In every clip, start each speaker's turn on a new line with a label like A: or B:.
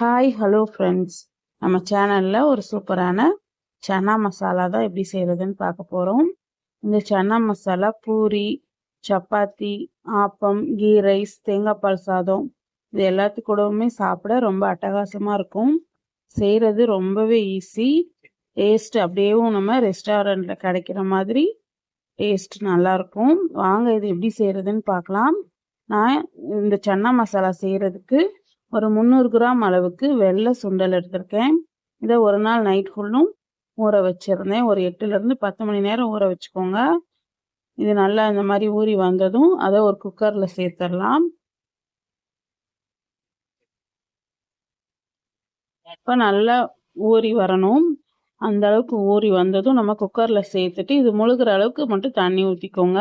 A: Hi hello friends நம்ம சேனலில் ஒரு சூப்பரான சன்னா மசாலா தான் எப்படி செய்கிறதுன்னு பார்க்க போகிறோம் இந்த சன்னா மசாலா பூரி சப்பாத்தி ஆப்பம் கீ ரைஸ் தேங்காய்பால் சாதம் இது எல்லாத்து கூடவுமே சாப்பிட ரொம்ப அட்டகாசமாக இருக்கும். செய்கிறது ரொம்பவே ஈஸி டேஸ்ட் அப்படியேவும் நம்ம ரெஸ்டாரண்ட்டில் கிடைக்கிற மாதிரி டேஸ்ட் நல்லாயிருக்கும் வாங்க இது எப்படி செய்கிறதுன்னு பார்க்கலாம். நான் இந்த சன்னா மசாலா செய்கிறதுக்கு ஒரு முந்நூறு கிராம் அளவுக்கு வெள்ளை சுண்டல் எடுத்திருக்கேன். இதை ஒரு நாள் நைட் ஃபுல்லும் ஊற வச்சிருந்தேன். ஒரு எட்டுலேருந்து பத்து மணி நேரம் ஊற வச்சுக்கோங்க. இது நல்லா இந்த மாதிரி ஊறி வந்ததும் அதை ஒரு குக்கரில் சேர்த்துடலாம். இப்போ நல்லா ஊறி வரணும். அந்த அளவுக்கு ஊறி வந்ததும் நம்ம குக்கரில் சேர்த்துட்டு இது முழுகிற அளவுக்கு மட்டும் தண்ணி ஊற்றிக்கோங்க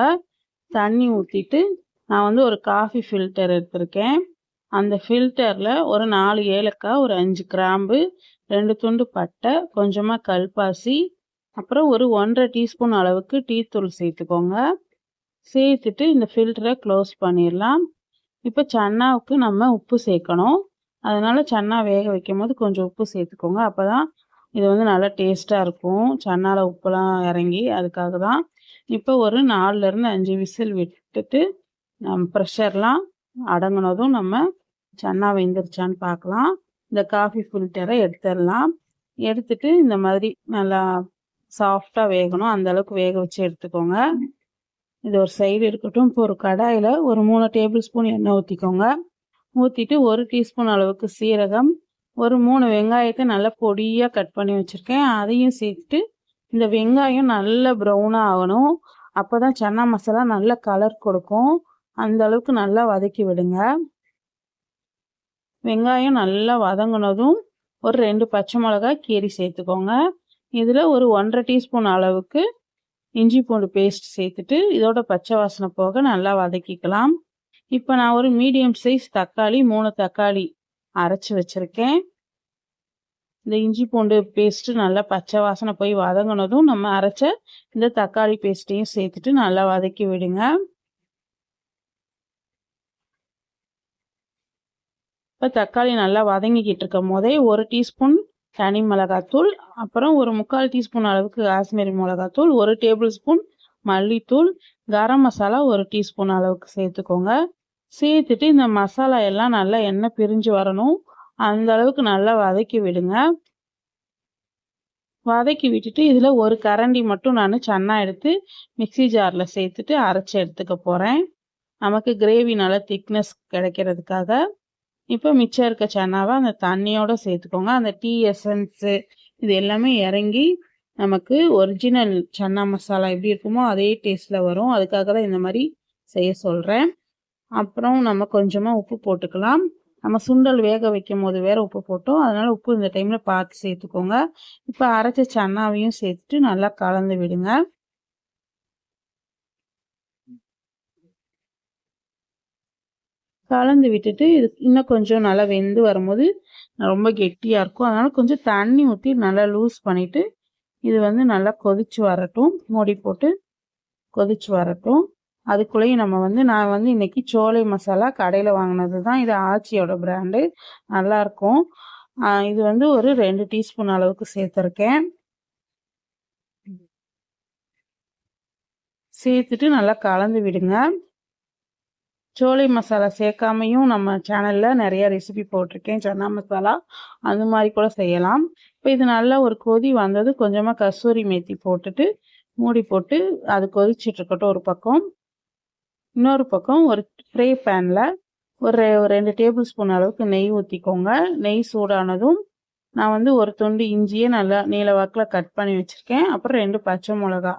A: தண்ணி ஊற்றிட்டு நான் வந்து ஒரு காஃபி ஃபில்டர் எடுத்திருக்கேன். அந்த ஃபில்டரில் ஒரு நாலு ஏலக்காய் ஒரு அஞ்சு கிராம்பு ரெண்டு துண்டு பட்டை கொஞ்சமாக கல்பாசி அப்புறம் ஒரு ஒன்றரை டீஸ்பூன் அளவுக்கு டீத்தூள் சேர்த்துக்கோங்க. சேர்த்துட்டு இந்த ஃபில்டரை க்ளோஸ் பண்ணிடலாம். இப்போ சன்னாவுக்கு நம்ம உப்பு சேர்க்கணும். அதனால் சன்னா வேக வைக்கும் போது கொஞ்சம் உப்பு சேர்த்துக்கோங்க. அப்போ தான் இது வந்து நல்லா டேஸ்ட்டாக இருக்கும். சன்னால உப்புலாம் இறங்கி அதுக்காக தான் இப்போ ஒரு நாலுலேருந்து அஞ்சு விசில் விட்டுட்டு நம்ம ப்ரெஷர்லாம் அடங்கினதும் நம்ம சன்னா வெந்துருச்சான்னு பார்க்கலாம். இந்த காஃபி ஃபில்டரை எடுத்துடலாம். எடுத்துட்டு இந்த மாதிரி நல்லா சாஃப்டாக வேகணும். அந்த அளவுக்கு வேக வச்சு எடுத்துக்கோங்க. இது ஒரு சைடு இருக்கட்டும். இப்போ ஒரு கடாயில் ஒரு மூணு டேபிள் ஸ்பூன் எண்ணெய் ஊற்றிக்கோங்க ஊற்றிட்டு ஒரு டீஸ்பூன் அளவுக்கு சீரகம் ஒரு மூணு வெங்காயத்தை நல்லா பொடியாக கட் பண்ணி வச்சுருக்கேன். அதையும் சேர்த்துட்டு இந்த வெங்காயம் நல்ல ப்ரௌனாக ஆகணும். அப்போ தான் சன்னா மசாலா நல்ல கலர் கொடுக்கும். அந்த அளவுக்கு நல்லா வதக்கி விடுங்க. வெங்காயம் நல்லா வதங்கினதும் ஒரு ரெண்டு பச்சை மிளகாய் கீரி சேர்த்துக்கோங்க. இதில் ஒரு ஒன்றரை டீஸ்பூன் அளவுக்கு இஞ்சி பூண்டு பேஸ்ட் சேர்த்துட்டு இதோட பச்சை வாசனை போக நல்லா வதக்கிக்கலாம். இப்போ நான் ஒரு மீடியம் சைஸ் தக்காளி மூணு தக்காளி அரைச்சி வச்சுருக்கேன். இந்த இஞ்சி பூண்டு பேஸ்ட்டு நல்லா பச்சை வாசனை போய் வதங்கினதும் நம்ம அரைச்ச இந்த தக்காளி பேஸ்ட்டையும் சேர்த்துட்டு நல்லா வதக்கி விடுங்க. இப்போ தக்காளி நல்லா வதங்கிக்கிட்டு இருக்கும் போதே ஒரு டீஸ்பூன் தனி மிளகாத்தூள் அப்புறம் ஒரு முக்கால் டீஸ்பூன் அளவுக்கு காஷ்மீரி மிளகாத்தூள் ஒரு டேபிள் ஸ்பூன் மல்லித்தூள் கரம் மசாலா ஒரு டீஸ்பூன் அளவுக்கு சேர்த்துக்கோங்க. சேர்த்துட்டு இந்த மசாலா எல்லாம் நல்லா எண்ணெய் பிரிஞ்சு வரணும். அந்த அளவுக்கு நல்லா வதக்கி விடுங்க. வதக்கி விட்டுட்டு இதில் ஒரு கரண்டி மட்டும் நான் சன்னா எடுத்து மிக்சி ஜாரில் சேர்த்துட்டு அரைச்சி எடுத்துக்க போகிறேன் நமக்கு கிரேவி நல்லா திக்னஸ் கிடைக்கிறதுக்காக. இப்போ மிச்சம் இருக்க சன்னாவை அந்த தண்ணியோட சேர்த்துக்கோங்க. அந்த டீ எசன்ஸு இது எல்லாமே இறங்கி நமக்கு ஒரிஜினல் சன்னா மசாலா எப்படி இருக்குமோ அதே டேஸ்ட்டில் வரும். அதுக்காக தான் இந்த மாதிரி செய்ய சொல்கிறேன் அப்புறம் நம்ம கொஞ்சமாக உப்பு போட்டுக்கலாம். நம்ம சுண்டல் வேக வைக்கும் போது வேற உப்பு போட்டோம். அதனால உப்பு இந்த டைமில் பார்த்து சேர்த்துக்கோங்க. இப்போ அரைச்ச சன்னாவையும் சேர்த்துட்டு நல்லா கலந்து விடுங்க. கலந்து விட்டுட்டு இது இன்னும் கொஞ்சம் நல்லா வெந்து வரும்போது ரொம்ப கெட்டியாக இருக்கும். அதனால் கொஞ்சம் தண்ணி ஊற்றி நல்லா லூஸ் பண்ணிவிட்டு இது வந்து நல்லா கொதிச்சு வரட்டும். மூடி போட்டு கொதிச்சு வரட்டும். அதுக்குள்ளேயும் நம்ம வந்து நான் வந்து இன்னைக்கு சோலை மசாலா கடையில் வாங்கினது தான் இது ஆச்சியோட பிராண்டு நல்லாயிருக்கும். இது வந்து ஒரு ரெண்டு டீஸ்பூன் அளவுக்கு சேர்த்துருக்கேன். சேர்த்துட்டு நல்லா கலந்து விடுங்க. சோலை மசாலா சேர்க்காமையும் நம்ம சேனலில் நிறைய ரெசிபி போட்டிருக்கேன். சன்னா மசாலா அந்த மாதிரி கூட செய்யலாம். இப்போ இது நல்லா ஒரு கொதி வந்தது கொஞ்சமாக கஸ்தூரி மேத்தி போட்டுட்டு மூடி போட்டு அது கொதிச்சுட்டு இருக்கட்டும் ஒரு பக்கம். இன்னொரு பக்கம் ஒரு ஃப்ரை பேனில் ஒரு ரெண்டு டேபிள் ஸ்பூன் அளவுக்கு நெய் ஊற்றிக்கோங்க நெய் சூடானதும் நான் வந்து ஒரு துண்டு இஞ்சியே நல்லா நீல வாக்கில் கட் பண்ணி வச்சுருக்கேன். அப்புறம் ரெண்டு பச்சை மிளகா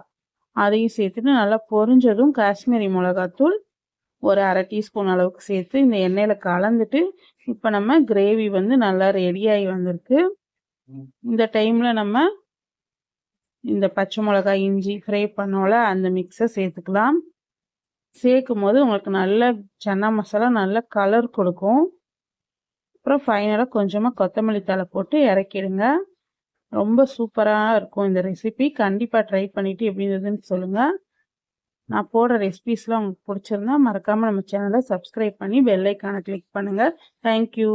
A: அதையும் சேர்த்துட்டு நல்லா பொரிஞ்சதும் காஷ்மீரி மிளகாத்தூள் ஒரு அரை டீஸ்பூன் அளவுக்கு சேர்த்து இந்த எண்ணெயில் கலந்துட்டு இப்போ நம்ம கிரேவி வந்து நல்லா ரெடியாகி வந்திருக்கு. இந்த டைமில் நம்ம இந்த பச்சை மிளகாய் இஞ்சி ஃப்ரை பண்ணோல அந்த மிக்ஸை சேர்த்துக்கலாம். சேர்க்கும் போது உங்களுக்கு நல்ல சன்னா மசாலா நல்ல கலர் கொடுக்கும். அப்புறம் ஃபைனலாக கொஞ்சமாக கொத்தமல்லி தலை போட்டு இறக்கிடுங்க. ரொம்ப சூப்பராக இருக்கும் இந்த ரெசிபி கண்டிப்பாக ட்ரை பண்ணிவிட்டு எப்படி இருந்ததுன்னு சொல்லுங்கள் நான் போடுற ரெசிபீஸ்லாம் உங்களுக்கு பிடிச்சிருந்தா மறக்காமல் நம்ம சேனலை சப்ஸ்கிரைப் பண்ணி பெல் கிளிக் பண்ணுங்கள் தேங்க்யூ